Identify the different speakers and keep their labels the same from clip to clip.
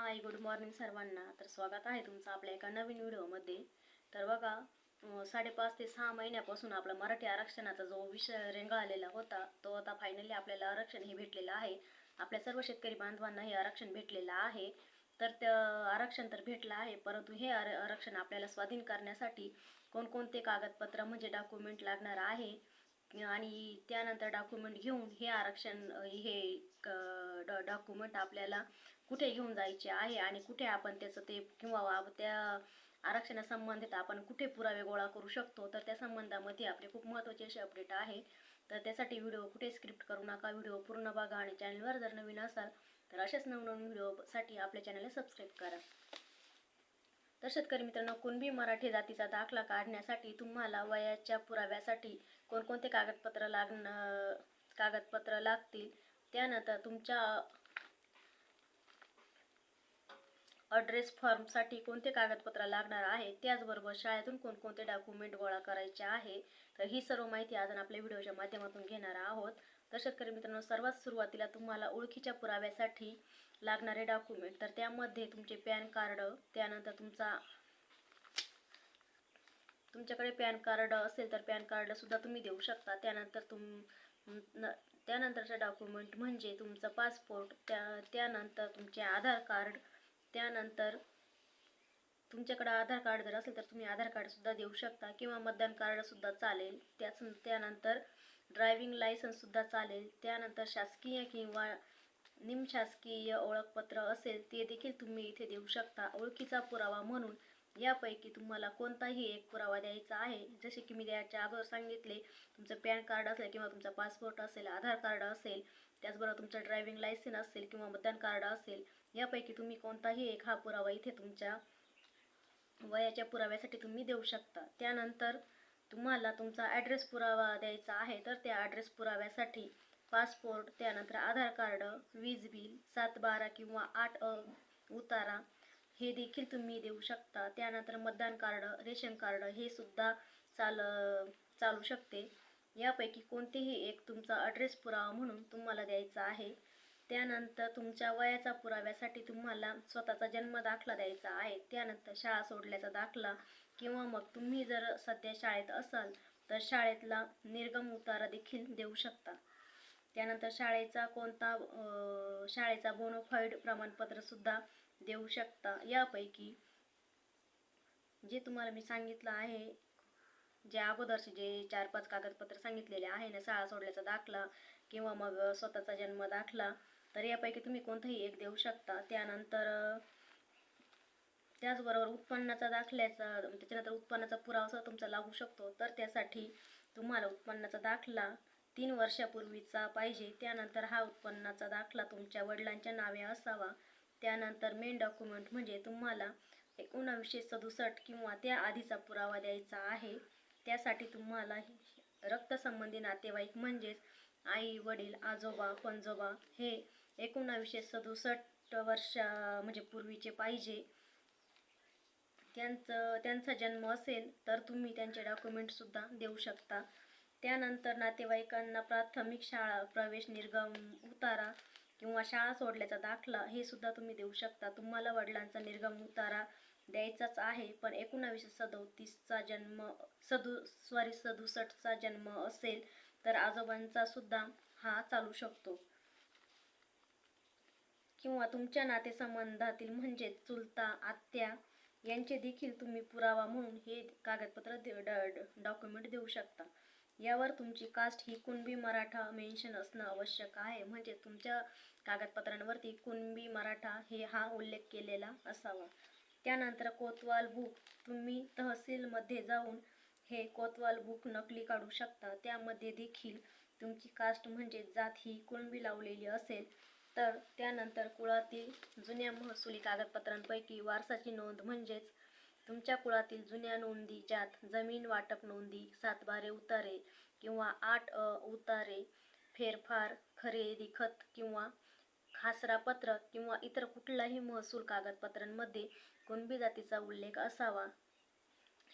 Speaker 1: Hi good morning सर्वांना. तर स्वागत आहे तुमचं आपल्या एका नवीन व्हिडिओमध्ये. तर बघा साडेपाच ते सहा महिन्यापासून आपला मराठी आरक्षणाचा जो विषय रेंगाळलेला होता तो आता फायनली आपल्याला आरक्षण हे भेटलेलं आहे. आपल्या सर्व शेतकरी बांधवांना हे आरक्षण भेटलेलं आहे. तर त्या आरक्षण तर भेटलं आहे परंतु हे आर आरक्षण आपल्याला स्वाधीन करण्यासाठी कोणकोणते कागदपत्र म्हणजे डॉक्युमेंट लागणार आहे? आणि त्यानंतर डॉक्युमेंट घेऊन हे आरक्षण हे डॉक्युमेंट आपल्याला कुठे घेऊन जायचे आहे आणि कुठे आपण त्याचं ते किंवा त्या आरक्षणासंबंधित आपण कुठे पुरावे गोळा करू शकतो? तर त्या संबंधामध्ये आपले खूप महत्त्वाचे असे अपडेट आहे. तर त्यासाठी व्हिडिओ कुठे स्क्रिप्ट करू नका? व्हिडिओ पूर्ण बघा आणि चॅनलवर जर नवीन असाल तर अशाच नवनवीन व्हिडिओसाठी आपल्या चॅनलला सबस्क्राईब करा. तर शेतकरी मित्रांनो कुणबी मराठी जातीचा दाखला काढण्यासाठी तुम्हाला वयाच्या पुराव्यासाठी कोणकोणते कागदपत्र लागणं कागदपत्र लागतील? त्यानंतर तुमच्या अड्रेस फॉर्मसाठी कोणते कागदपत्र लागणार आहे? त्याचबरोबर शाळेतून कोणकोणते डॉक्युमेंट गोळा करायचे आहे? तर ही सर्व माहिती आज आपल्या व्हिडिओच्या माध्यमातून घेणार आहोत. तर शेतकरी मित्रांनो सर्वात सुरुवातीला तुम्हाला ओळखीच्या पुराव्यासाठी लागणारे डॉक्युमेंट तर त्यामध्ये तुमचे पॅन कार्ड त्यानंतर तुमचा तुमच्याकडे पॅन कार्ड असेल तर पॅन कार्ड सुद्धा तुम्ही देऊ शकता. त्यानंतर तुम न- त्यानंतरचे डॉक्युमेंट म्हणजे तुमचं पासपोर्ट त्या त्यानंतर तुमचे आधार कार्ड त्यानंतर तुमच्याकडं आधार कार्ड जर असेल तर तुम्ही आधार कार्डसुद्धा देऊ शकता किंवा मतदान कार्डसुद्धा चालेल. त्याच त्यानंतर ड्रायव्हिंग लायसन्ससुद्धा चालेल. त्यानंतर शासकीय किंवा निमशासकीय ओळखपत्र असेल ते देखील तुम्ही इथे देऊ शकता. ओळखीचा पुरावा म्हणून यापैकी तुम्हाला कोणताही एक पुरावा द्यायचा आहे. जसे की मी द्यायच्या अगोदर सांगितले तुमचं पॅन कार्ड असेल किंवा तुमचा पासपोर्ट असेल आधार कार्ड असेल त्याचबरोबर तुमचं ड्रायव्हिंग लायसन्स असेल किंवा मतदान कार्ड असेल यापैकी तुम्ही कोणताही एक हा पुरावा इथे तुमच्या वयाच्या पुराव्यासाठी तुम्ही देऊ शकता. त्यानंतर तुम्हाला तुमचा ॲड्रेस पुरावा द्यायचा आहे तर त्या ॲड्रेस पुराव्यासाठी पासपोर्ट त्यानंतर आधार कार्ड वीज बिल सात बारा किंवा आठ अ उतारा हे देखील तुम्ही देऊ शकता. त्यानंतर मतदान कार्ड रेशन कार्ड हे सुद्धा चाल चालू शकते. यापैकी कोणतेही एक तुमचा ॲड्रेस पुरावा म्हणून तुम्हाला द्यायचा आहे. त्यानंतर तुमच्या वयाच्या पुराव्यासाठी तुम्हाला स्वतःचा जन्म दाखला द्यायचा आहे. त्यानंतर शाळा सोडल्याचा दाखला किंवा मग तुम्ही जर सध्या शाळेत असाल तर शाळेतला निर्गम उतारा देखील देऊ शकता. त्यानंतर शाळेचा कोणता शाळेचा बोनोफाईड प्रमाणपत्र सुद्धा देऊ शकता. यापैकी जे तुम्हाला मी सांगितलं आहे जे अगोदरचे जे चार पाच कागदपत्र सांगितलेले आहे ना शाळा सोडल्याचा दाखला किंवा मग स्वतःचा जन्म दाखला तर यापैकी तुम्ही कोणतंही एक देऊ शकता. त्यानंतर त्याचबरोबर उत्पन्नाचा दाखल्याचा त्याच्यानंतर उत्पन्नाचा पुरावा सुद्धा तुमचा लागू शकतो. तर त्यासाठी तुम्हाला उत्पन्नाचा दाखला तीन वर्षापूर्वीचा पाहिजे. त्यानंतर हा उत्पन्नाचा दाखला तुमच्या वडिलांच्या नावे असावा. त्यानंतर मेन डॉक्युमेंट म्हणजे तुम्हाला एकोणावीसशे सदुसष्ट किंवा त्या आधीचा पुरावा द्यायचा आहे. त्यासाठी तुम्हाला रक्तसंबंधी नातेवाईक म्हणजेच आई वडील आजोबा पणजोबा हे एकोणावीसशे सदुसष्ट वर्षा म्हणजे पूर्वीचे पाहिजे. त्यांचं त्यांचा जन्म असेल तर तुम्ही त्यांचे डॉक्युमेंटसुद्धा देऊ शकता. त्यानंतर नातेवाईकांना प्राथमिक शाळा प्रवेश निर्गम उतारा किंवा शाळा सोडल्याचा दाखला हे सुद्धा तुम्ही देऊ शकता. तुम्हाला वडिलांचा निर्गम उतारा द्यायचाच आहे पण एकोणावीसशे सदोतीसचा जन्म सदु सॉरी सदुसष्टचा जन्म असेल तर आजोबांचा सुद्धा हा चालू शकतो. किंवा तुमच्या नातेसंबंधातील म्हणजे चुलता आत्या यांचे देखील तुम्ही पुरावा म्हणून हे कागदपत्र डॉक्युमेंट देऊ शकता. यावर तुमची कास्ट ही कुणबी मराठा मेन्शन असणं आवश्यक आहे. म्हणजे तुमच्या कागदपत्रांवरती कुणबी मराठा हे हा उल्लेख केलेला असावा. त्यानंतर कोतवाल बुक तुम्ही तहसीलमध्ये जाऊन हे कोतवाल बुक नकली काढू शकता. त्यामध्ये देखील तुमची कास्ट म्हणजे जात ही कुणबी लावलेली असेल तर त्यानंतर कुळातील जुन्या महसुली कागदपत्रांपैकी वारसाची नोंद म्हणजेच तुमच्या कुळातील जुन्या नोंदी ज्यात जमीन वाटप नोंदी सातबारे उतारे किंवा आठ अ उतारे फेरफार खरेदी खत किंवा खासरापत्र किंवा इतर कुठलाही महसूल कागदपत्रांमध्ये कुणबी जातीचा उल्लेख असावा.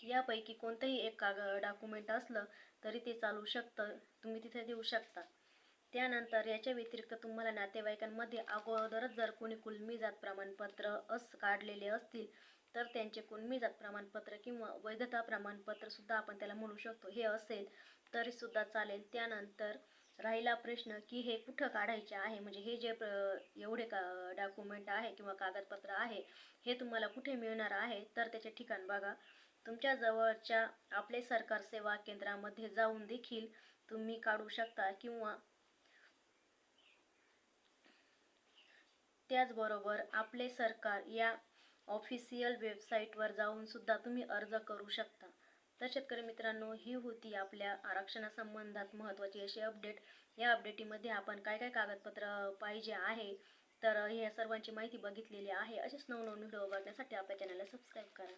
Speaker 1: यापैकी कोणतंही एक काग डॉक्युमेंट असलं तरी ते चालू शकतं. तुम्ही तिथे देऊ शकता. त्यानंतर याच्या व्यतिरिक्त तुम्हाला नातेवाईकांमध्ये अगोदरच जर कोणी कुलमी जात प्रमाणपत्र अस काढलेले असतील तर त्यांचे कुलमी जात प्रमाणपत्र किंवा वैधता प्रमाणपत्र सुद्धा आपण त्याला म्हणू शकतो. हे असेल तरी सुद्धा चालेल. त्यानंतर राहिला प्रश्न की हे कुठं काढायचे आहे? म्हणजे हे जे एवढे का डॉक्युमेंट आहे किंवा कागदपत्र आहे हे तुम्हाला कुठे मिळणार आहे? तर त्याचे ठिकाण बघा. तुमच्या जवळच्या आपले सरकार सेवा केंद्रामध्ये जाऊन देखील तुम्ही काढू शकता किंवा त्याचबरोबर आपले सरकार या ऑफिशियल वेबसाईटवर जाऊन सुद्धा तुम्ही अर्ज करू शकता. तर शेतकरी मित्रांनो ही होती आपल्या आरक्षणासंबंधात महत्त्वाची अशी अपडेट या अपडेटीमध्ये आपण काय काय कागदपत्र पाहिजे आहे तर ह्या सर्वांची माहिती बघितलेली आहे. असेच नवनवीन व्हिडिओ बघण्यासाठी आपल्या चॅनलला सबस्क्राईब करा.